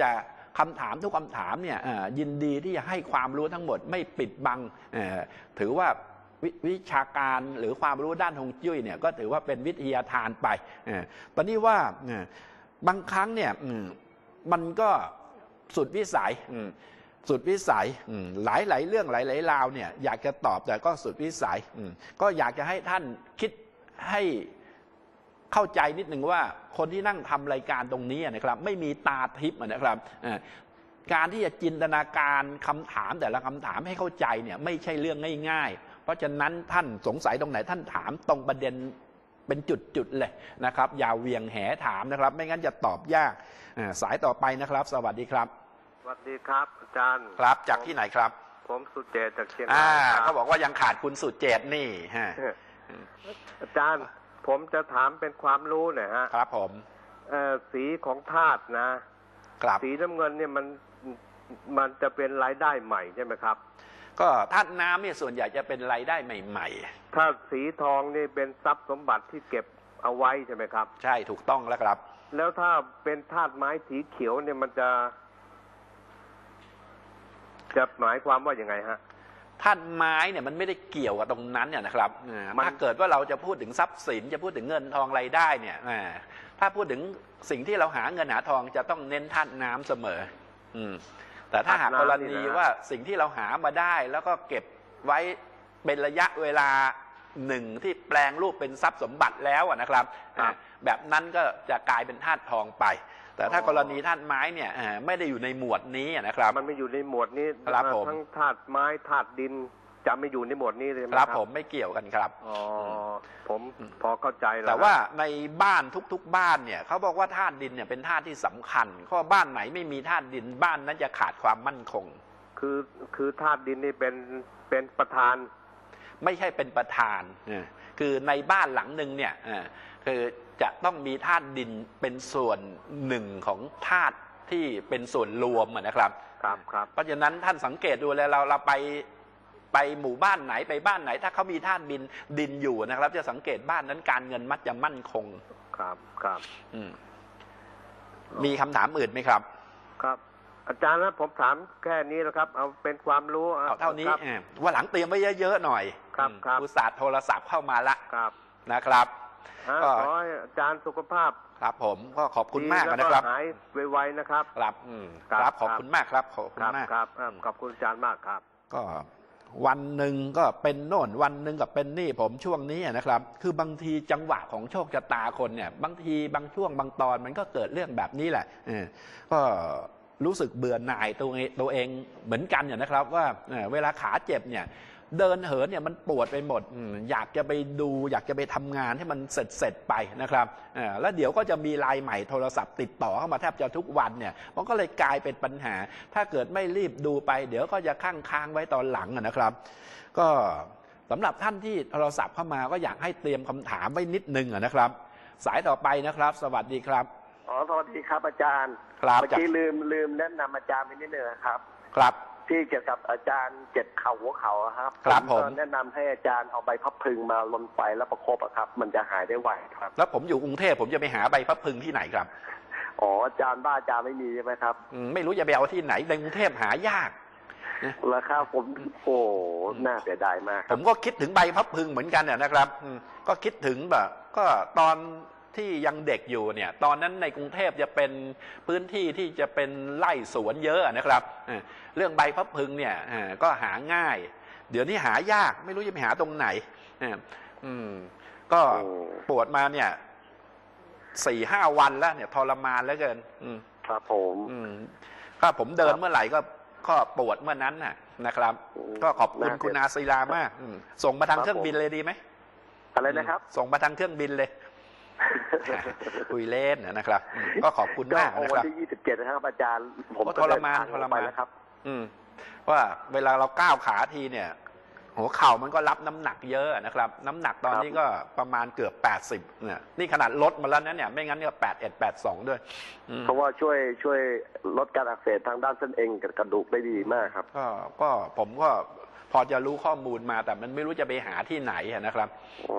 จะคำถามทุกคำถามเนี่ยยินดีที่จะให้ความรู้ทั้งหมดไม่ปิดบังถือว่าวิวิชาการหรือความรู้ด้านฮงจุ้ยเนี่ยก็ถือว่าเป็นวิทยาทานไปตอนนี้ว่าบางครั้งเนี่ยมันก็สุดวิสัยสุดวิสัยหลายหลายๆเรื่องหลายหลายๆราวเนี่ยอยากจะตอบแต่ก็สุดวิสัยก็อยากจะให้ท่านคิดให้ เข้าใจนิดหนึ่งว่าคนที่นั่งทำรายการตรงนี้นะครับ ไม่มีตาทิพย์นะครับเอ่อการที่จะจินตนาการคำถามแต่ละคำถามให้เข้าใจเนี่ยไม่ใช่เรื่องง่าย ๆ เพราะฉะนั้นท่านสงสัยตรงไหนท่านถามตรงประเด็นเป็นจุดๆเลยนะครับ อย่าเหวียงแหถามนะครับ ไม่งั้นจะตอบยากอ่าสายต่อไปนะครับ สวัสดีครับ สวัสดีครับอาจารย์ครับจากที่ไหนครับ ผมสุเจตจากเชียงอ่ารายคเขารับบอกว่ายังขาดคุณสุเจตนี่ฮะอาจารย์ ผมจะถามเป็นความรู้หน่อยฮะครับผมเอ่อสีของธาตุนะครับสีน้ำเงินเนี่ยมันมันจะเป็นรายได้ใหม่ใช่ไหมครับ ก็ธาตุน้ำเนี่ยส่วนใหญ่จะเป็นรายได้ใหม่ถ้าสีทองนี่เป็นทรัพย์สมบัติที่เก็บเอาไว้ใช่ไหมครับๆใช่ถูกต้องแล้วครับ แล้วถ้าเป็นธาตุไม้สีเขียวเนี่ยมันจะ จะหมายความว่ายังไงฮะ ธาตุไม้เนี่ยมันไม่ได้เกี่ยวกับตรงนั้นเนี่ยนะครับอ่ามันถ้าเกิดว่าเราจะพูดถึงทรัพย์สินจะพูดถึงเงินทองรายได้เนี่ยอ่าถ้าพูดถึงสิ่งที่เราหาเงินหาทองจะต้องเน้นธาตุน้ำเสมอ อืมแต่ถ้าหากกรณีว่าสิ่งที่เราหามาได้ แล้วก็เก็บไว้เป็นระยะเวลาหนึ่งที่แปลงรูปเป็นทรัพย์สมบัติแล้วอะนะครับอ่าแบบนั้นก็จะกลายเป็นธาตุทองไป แต่ถ้ากรณีธาตุไม้เนี่ยอ่าไม่ได้อยู่ในหมวดนี้อะนะครับ มันไม่อยู่ในหมวดนี้ครับผม ทั้งธาตุไม้ธาตุดินจะไม่อยู่ในหมวดนี้เลยไหมครับผมไม่เกี่ยวกันครับ อ๋อผมพอเข้าใจแล้วแต่ว่าในบ้านทุกๆบ้านเนี่ยเขาบอกว่าธาตุดินเนี่ยเป็นธาตุที่สำคัญเพราะว่าบ้านไหนไม่มีธาตุดินบ้านนั้นจะขาดความมั่นคง คือคือธาตุดินนี่เป็นเป็นประธาน ไม่ใช่เป็นประธานเออคือในบ้านหลังหนึ่งเนี่ยเออคือ จะต้องมีธาตุดินเป็นส่วนหนึ่งของธาตุที่เป็นส่วนรวมอะนะครับ ครับครับเพราะฉะนั้นท่านสังเกตดูเลยเราเราไปไปหมู่บ้านไหนไปบ้านไหน ถ้าเขามีธาตุดินดินอยู่นะครับ จะสังเกตบ้านนั้นการเงินมักจะมั่นคง ครับครับ อืมมีคำถามอื่นไหมครับ ครับ อาจารย์นะผมถามแค่นี้นะครับ เอาเป็นความรู้เอาเท่านี้ครับเออว่าหลังเตรียมไว้เยอะๆหน่อยครับอืมครับ อุตส่าห์โทรศัพท์เข้ามาละครับ นะครับ ฮะก็ขอให้อาจารย์สุขภาพครับผมก็ขอบคุณมากดีแล้วนะครับหายไวๆนะครับ ครับอืมครับครับขอบครับ คุณมากครับขอบคุคณรับมากครับอ่าขอบคุณอาจารย์มากครับ ก็วันหนึ่งก็เป็นโน่น วันหนึ่งก็เป็นนี่ผมช่วงนี้นะครับ คือบางทีจังหวะของโชคชะตาคนเนี่ย บางทีบางช่วงบางตอนมันก็เกิดเรื่องแบบนี้แหละเออก็รู้สึกเบื่อหน่ายตัวเองตัวเองเหมือนกันเนี่ยนะครับ ว่าเอ่อเวลาขาเจ็บเนี่ย เดินเหินเนี่ยมันปวดไปหมดอืมอยากจะไปดูอยากจะไปทำงานให้มันเสร็จเสร็จๆไปนะครับเอ่อแล้วเดี๋ยวก็จะมีไลน์ใหม่โทรศัพท์ติดต่อเข้ามาแทบจะทุกวันเนี่ยมันก็เลยกลายเป็นปัญหา ถ้าเกิดไม่รีบดูไป เดี๋ยวก็จะค้างค้างๆไว้ตอนหลังอะนะครับ ก็สำหรับท่านที่โทรศัพท์เข้ามาก็อยากให้เตรียมคำถามไว้นิดนึงอะนะครับ สายต่อไปนะครับ สวัสดีครับอ๋อสวัสดีครับอาจารย์ครับเมื่อกี้ลืมลืมแนะนำอาจารย์ไปนิดนึงนะครับ ครับ ที่เกี่ยวกับอาจารย์เจ็บเข่าหัวเข่าอะครับครับผม ก็แนะนำให้อาจารย์เอาใบพับพึงมาลนไฟแล้วประคบอะครับ มันจะหายได้ไวครับแล้วผมอยู่กรุงเทพผมจะไปหาใบพับพึงที่ไหนครับอ๋ออาจารย์บ้านอาจารย์ไม่มีใช่ไหมครับอืมไม่รู้จะไปเอาที่ไหนในกรุงเทพหายาก ราคาผมโอ้น่าเสียดายมากคผรับมก็คิดถึงใบพับพึงเหมือนกันเนี่ยนะครับอืมก็คิดถึงแบบ ก็ตอน ที่ยังเด็กอยู่เนี่ยตอนนั้นในกรุงเทพจะเป็นพื้นที่ที่จะเป็นไร่สวนเยอะนะครับเออเรื่องใบพับพึงเนี่ยเออก็หาง่าย เดี๋ยวนี้หายากไม่รู้จะไปหาตรงไหนเอออืมก็โอ้ปวดมาเนี่ยสี่ห้าวันแล้วเนี่ยทรมานแล้วเกิน อืมครับผมอืมก็ผมเดินครับเมื่อไหร่ก็ก็ปวดเมื่อนั้นน่ะนะครับอืมก็ขอบคุณน่าเสียคุณอาศิลามากอืมส่งมาทางครับเครื่องบินผมเลยดีไหมอะไรนะครับ ส่งมาทางเครื่องบินเลย คุยเล่นนะครับอืมก็ขอบคุณก็มากเอานะวัคนรับที่ยี่สิบเจ็ดนะครับอาจารย์ ผมโอ้ก็ทรมานเดิทงทรมานไปแล้วครับ อืม ว่าเวลาเราก้าวขาทีเนี่ย หัวเข่ามันก็รับน้ำหนักเยอะนะครับ น้ำหนักตอนครับนี้ก็ประมาณเกือบแปดสิบเนี่ยนี่ขนาดลดมาแล้วนะเนี่ย ไม่งั้นเนี่ยแปดเอ็ดแปดสองด้วยอืมเพราะว่าช่วยช่วยลดการอักเสบทางด้านเส้นเอ็นกับกระดูกได้ดีมากครับ ก็ก็ผมก็ พอจะรู้ข้อมูลมาแต่มันไม่รู้จะไปหาที่ไหนอะนะครับอ๋อ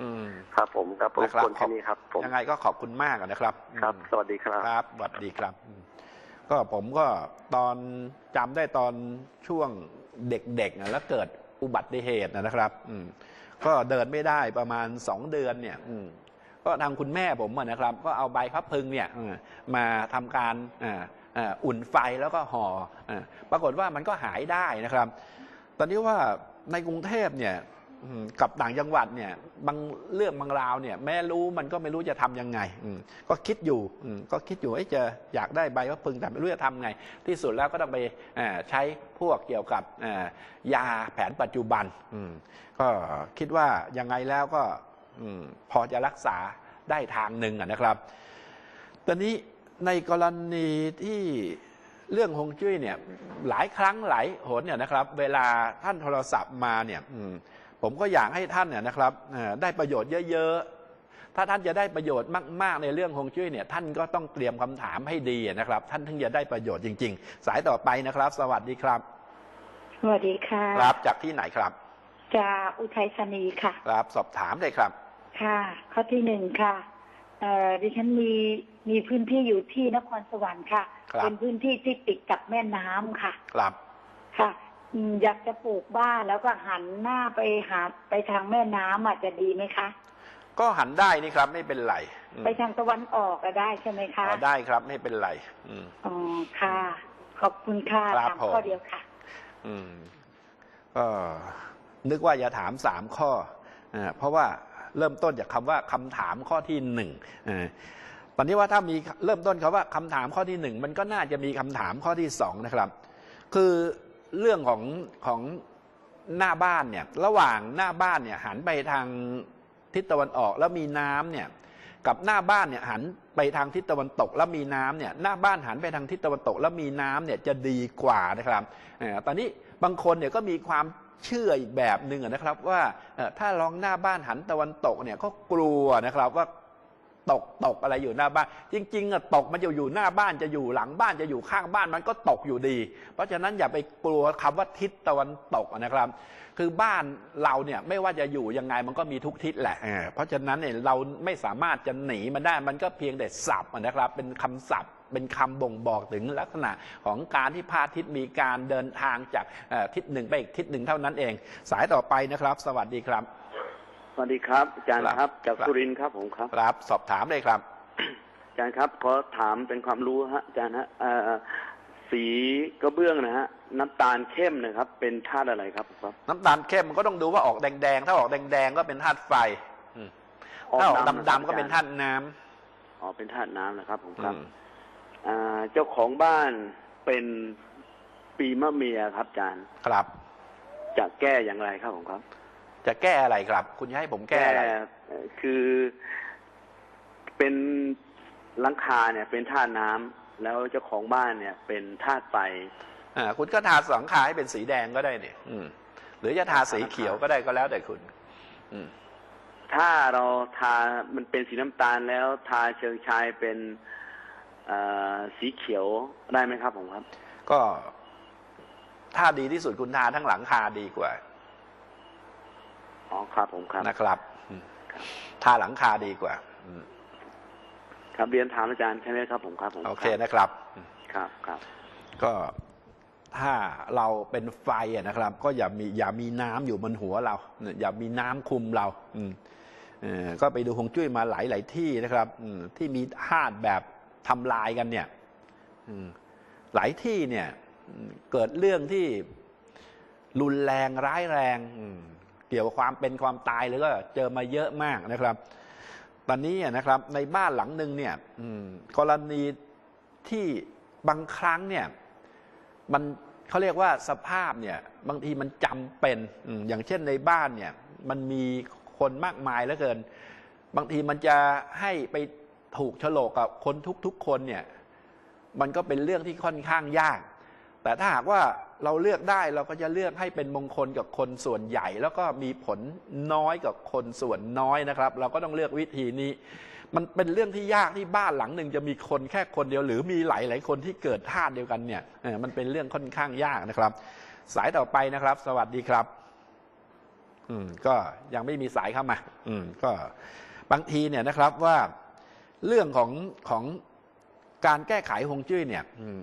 อืมครับผมครับผมนะครับคนแค่นี้ครับผมยังไงก็ขอบคุณมากอะนะครับ ครับอืมสวัสดีครับครับสวัสดีครับอืมก็ผมก็ตอนจำได้ตอนช่วงเด็กๆนะแล้วเกิดอุบัติเหตุนะครับ อืมก็เดินไม่ได้ประมาณสองเดือนเนี่ย อืมก็ทางคุณแม่ผมอะนะครับ ก็เอาใบพับพึงเนี่ยเออมาทำการอ่าอ่าอุ่นไฟแล้วก็ห่ออาปรากฏว่ามันก็หายได้นะครับ ตอนนี้ว่าในกรุงเทพเนี่ยกับต่างจังหวัดเนี่ยบางเรื่องบางราวเนี่ยแม่รู้มันก็ไม่รู้จะทำยังไงอืก็คิดอยู่อืก็คิดอยู่จะอยากได้ใบพับพึงแต่ไม่รู้จะทำไง ที่สุดแล้วก็ต้องไปใช้พวกเกี่ยวกับยาแผนปัจจุบันอืก็คิดว่ายังไงแล้วก็อืพอจะรักษาได้ทางหนึ่งนะครับตอนนี้ในกรณีที่ เรื่องฮวงจุ้ยเนี่ยหลายครั้งหลายหนเนี่ยนะครับ เวลาท่านโทรศัพท์มาเนี่ยอืมผมก็อยากให้ท่านเนี่ยนะครับเอ่อได้ประโยชน์เยอะๆ ถ้าท่านจะได้ประโยชน์มาก ๆ ในเรื่องฮวงจุ้ยเนี่ยท่านก็ต้องเตรียมคำถามให้ดีนะครับ ท่านถึงจะได้ประโยชน์จริง ๆ สายต่อไปนะครับ สวัสดีครับ สวัสดีค่ะครับจากที่ไหนครับจากอุทัยธานีค่ะ ครับสอบถามเลยครับ ค่ะ ข้อที่หนึ่งค่ะ เอ่อดิฉันมีมีพื้นที่อยู่ที่นครสวรรค์ค่ะ ครับ เป็นพื้นที่ที่ติดกับแม่น้ำค่ะ ครับค่ะอืมอยากจะปลูกบ้านแล้วก็หันหน้าไปหาไปทางแม่น้ำอาจจะดีไหมคะ ก็หันได้นี่ครับไม่เป็นไรอืมไปทางตะวันออกก็ได้ใช่ไหมคะอ๋อได้ครับไม่เป็นไรอืม อ๋อค่ะ ขอบคุณค่ะครับถามผมข้อเดียวค่ะ อืมก็นึกว่าจะถามสามข้ออ่าเพราะว่า เริ่มต้นจากคำว่าคำถามข้อที่หนึ่งตอนนี้ว่าถ้ามีเริ่มต้นคำว่าคำถามข้อที่หนึ่งมันก็น่าจะมีคำถามข้อที่สองนะครับ คือเรื่องของของหน้าบ้านเนี่ยระหว่างหน้าบ้านเนี่ยหันไปทางทิศตะวันออกแล้วมีน้ำเนี่ยกับหน้าบ้านเนี่ยหันไปทางทิศตะวันตกแล้วมีน้ำเนี่ยหน้าบ้านหันไปทางทิศตะวันตกแล้วมีน้ำเนี่ยจะดีกว่านะครับตอนนี้บางคนเนี่ยก็มีความ เชื่ออีกแบบหนึ่งนะครับ ว่าถ้าลองหน้าบ้านหันตะวันตกเนี่ยก็กลัวนะครับว่า ตกตกอะไรอยู่หน้าบ้าน จริงๆอะตกมันจะอยู่หน้าบ้านจะอยู่หลังบ้านจะอยู่ข้างบ้านมันก็ตกอยู่ดี เพราะฉะนั้นอย่าไปกลัวคำว่าทิศตะวันตกนะครับ คือบ้านเราเนี่ยไม่ว่าจะอยู่ยังไงมันก็มีทุกทิศแหละ เพราะฉะนั้นเนี่ยเราไม่สามารถจะหนีมันได้มันก็เพียงแต่ศัพท์นะครับ เป็นคำศัพท์เป็นคำบ่งบอกถึงลักษณะของการที่พระอาทิตย์มีการเดินทางจากทิศหนึ่งไปอีกทิศหนึ่งเท่านั้นเอง สายต่อไปนะครับ สวัสดีครับ สวัสดีครับ อาจารย์ครับครับจากครับสุรินทร์ครับผมครับ ครับ สอบถามเลยครับ อาจารย์ครับ ขอถามเป็นความรู้ฮะอาจารย์ฮะเอ่อสีกระเบื้องนะฮะน้ำตาลเข้มนะครับ เป็นธาตุอะไรครับครับ น้ำตาลเข้มมันก็ต้องดูว่าออกแดงๆถ้าออกแดงๆก็เป็นธาตุไฟอืมถ้าออกนะครับดำๆก็เป็นธาตุน้อ๋อเป็นธาตุน้ำนะครับผมำครับอืมอ่าเจ้าของบ้านเป็นปีมะเมียครับอาจารย์ครับ จะแก้อย่างไรครับผมครับ จะแก้อะไรครับ คุณจะให้ผมแก้อะไรเอ่อคือเป็นหลังคาเนี่ย เป็นธาตุน้ำแล้วเจ้าของบ้านเนี่ย เป็นธาตุไฟอ่าคุณก็ทาสังขาให้เป็นสีแดงก็ได้เนี่ยอืม หรือจะทาสีเขียวก็ได้ก็แล้วแต่คุณ อืมถ้าเราทา มันเป็นสีน้ำตาลแล้ว ทาเชิงชายเป็นเอ่อสีเขียวได้ไหมครับผมครับ ก็ถ้าดีที่สุดคุณทาทั้งหลังคาดีกว่า อ๋อครับผมครับนะครับอืมทาหลังคาดีกว่าอืมครับเรียนถามอาจารย์แค่นี้ครับผมครับผมโอเคนะครับอืมครับครับ ก็ถ้าเราเป็นไฟอะนะครับ ก็อย่ามีอย่ามีน้ำอยู่บนหัวเราเนี่ยอย่ามีน้ำคลุมเรา อืมเอ่อก็ไปดูฮวงจุ้ยมาหลายหลายๆที่นะครับอืมที่มีธาตุแบบทำลายกันเนี่ยอืมหลายที่เนี่ยอืมเกิดเรื่องที่รุนแรงร้ายแรงอืม เกี่ยวกับความเป็นความตายเลยก็เจอมาเยอะมากนะครับ ตอนนี้นะครับ ในบ้านหลังหนึ่งเนี่ยกรณีที่บางครั้งเนี่ยมันเขาเรียกว่าสภาพเนี่ยบางทีมันจำเป็นอย่างเช่นในบ้านเนี่ยมันมีคนมากมายเหลือเกิน บางทีมันจะให้ไปถูกโฉลกกับคนทุกๆคนเนี่ยมันก็เป็นเรื่องที่ค่อนข้างยาก แต่ถ้าหากว่า เราเลือกได้เราก็จะเลือกให้เป็นมงคลกับคนส่วนใหญ่ แล้วก็มีผลน้อยกับคนส่วนน้อยนะครับ เราก็ต้องเลือกวิธีนี้ มันเป็นเรื่องที่ยากที่บ้านหลังหนึ่งจะมีคนแค่คนเดียว หรือมีหลายๆคนที่เกิดธาตุเดียวกันเนี่ยมันเป็นเรื่องค่อนข้างยากนะครับ สายต่อไปนะครับ สวัสดีครับ อืมก็ยังไม่มีสายเข้ามา อืมก็บางทีเนี่ยนะครับว่าเรื่องของของการแก้ไขฮวงจุ้ยเนี่ย อืม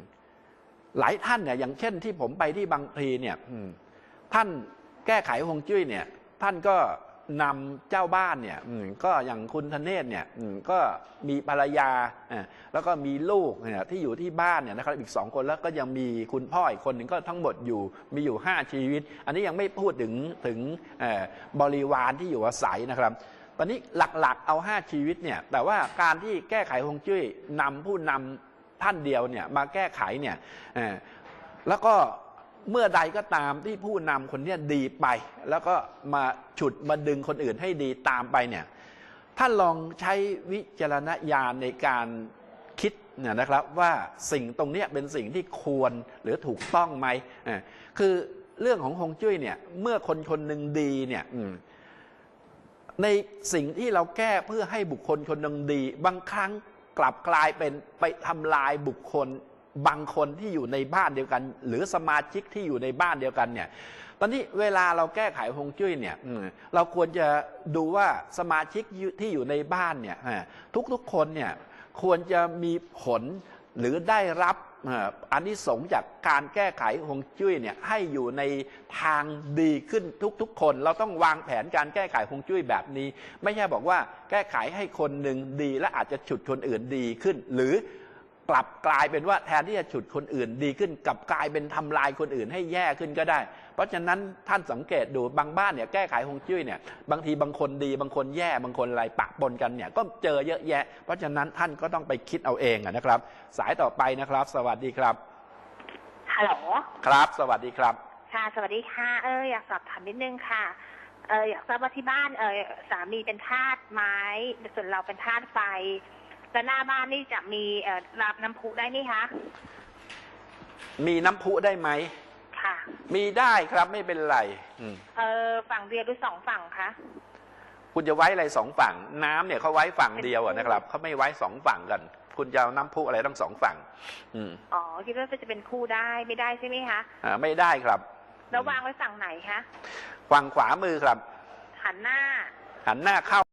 หลายท่านเนี่ยอย่างเช่นที่ผมไปที่บางพลีเนี่ยอืมท่านแก้ไขฮวงจุ้ยเนี่ย ท่านก็นำเจ้าบ้านเนี่ยอืมก็อย่างคุณธเนศเนี่ยอืมก็มีภรรยาอ่าแล้วก็มีลูกเนี่ยที่อยู่ที่บ้านเนี่ยนะครับอีกสองคนแล้วก็ยังมีคุณพ่ออีกคนหนึ่งก็ทั้งหมดอยู่มีอยู่ห้าชีวิต อันนี้ยังไม่พูดถึงถึงเอ่อบริวารที่อยู่อาศัยนะครับ ตอนนี้หลักๆเอาห้าชีวิตเนี่ยแต่ว่าการที่แก้ไขฮวงจุ้ยนำผู้นำ ท่านเดียวเนี่ยมาแก้ไขเนี่ยแล้วก็เมื่อใดก็ตามที่ผู้นำคนเนี้ยดีไป แล้วก็มาฉุดมาดึงคนอื่นให้ดีตามไปเนี่ยท่านลองใช้วิจารณญาณในการคิดเนี่ยนะครับว่าสิ่งตรงนี้เป็นสิ่งที่ควรหรือถูกต้องไหมคือเรื่องของฮงจุ้ยเนี่ยเมื่อคนคนหนึ่งดีเนี่ยในสิ่งที่เราแก้เพื่อให้บุคคลคนหนึ่งดี บางครั้ง กลับกลายเป็นไปทำลายบุคคลบางคนที่อยู่ในบ้านเดียวกัน หรือสมาชิกที่อยู่ในบ้านเดียวกันเนี่ยตอนนี้เวลาเราแก้ไขฮงจุ้ยเนี่ยเราควรจะดูว่าสมาชิกที่อยู่ในบ้านเนี่ยทุกๆคนเนี่ยควรจะมีผล หรือได้รับอันนี้สงจากการแก้ไขฮวงจุ้ยเนี่ยให้อยู่ในทางดีขึ้นทุกๆ คน เราต้องวางแผนการแก้ไขฮวงจุ้ยแบบนี้ ไม่ใช่บอกว่าแก้ไขให้คนหนึ่งดีและอาจจะฉุดคนอื่นดีขึ้น หรือ กลับกลายเป็นว่าแทนที่จะฉุดคนอื่นดีขึ้นกลับกลายเป็นทำลายคนอื่นให้แย่ขึ้นก็ได้ เพราะฉะนั้นท่านสังเกตดูบางบ้านเนี่ยแก้ไขฮวงจุ้ยเนี่ยบางทีบางคนดีบางคนแย่บางคนอะไรปะปนกันเนี่ยก็เจอเยอะแยะ เพราะฉะนั้นท่านก็ต้องไปคิดเอาเองอะนะครับ สายต่อไปนะครับ สวัสดีครับฮัลโหลครับ สวัสดีครับ ค่ะ สวัสดีค่ะเอออยากสอบถามนิดนึงค่ะเอออยากทราบว่าที่บ้านเออสามีเป็นทาสไม้ส่วนเราเป็นทาสไฟ แล้วหน้าบ้านนี่จะมีเออรับน้ำพุได้นี่คะมีน้ำพุได้ไหม ค่ะ มีได้ครับไม่เป็นไรอืมเออฝั่งเดียวหรือสองฝั่งคะคุณจะไว้อะไรสองฝั่ง น้ำเนี่ยเขาไว้ฝั่งเดียวอะนะครับเขาไม่ไว้สองฝั่งกัน คุณจะเอาน้ำพุอะไรต้องสองฝั่ง อืมอ๋อคิดว่าจะเป็นคู่ได้ไม่ได้ใช่ไหมคะอ่าไม่ได้ครับแล้ววางไว้ฝั่งไหนคะฝั่งขวามือครับ หันหน้า หันหน้าเข้า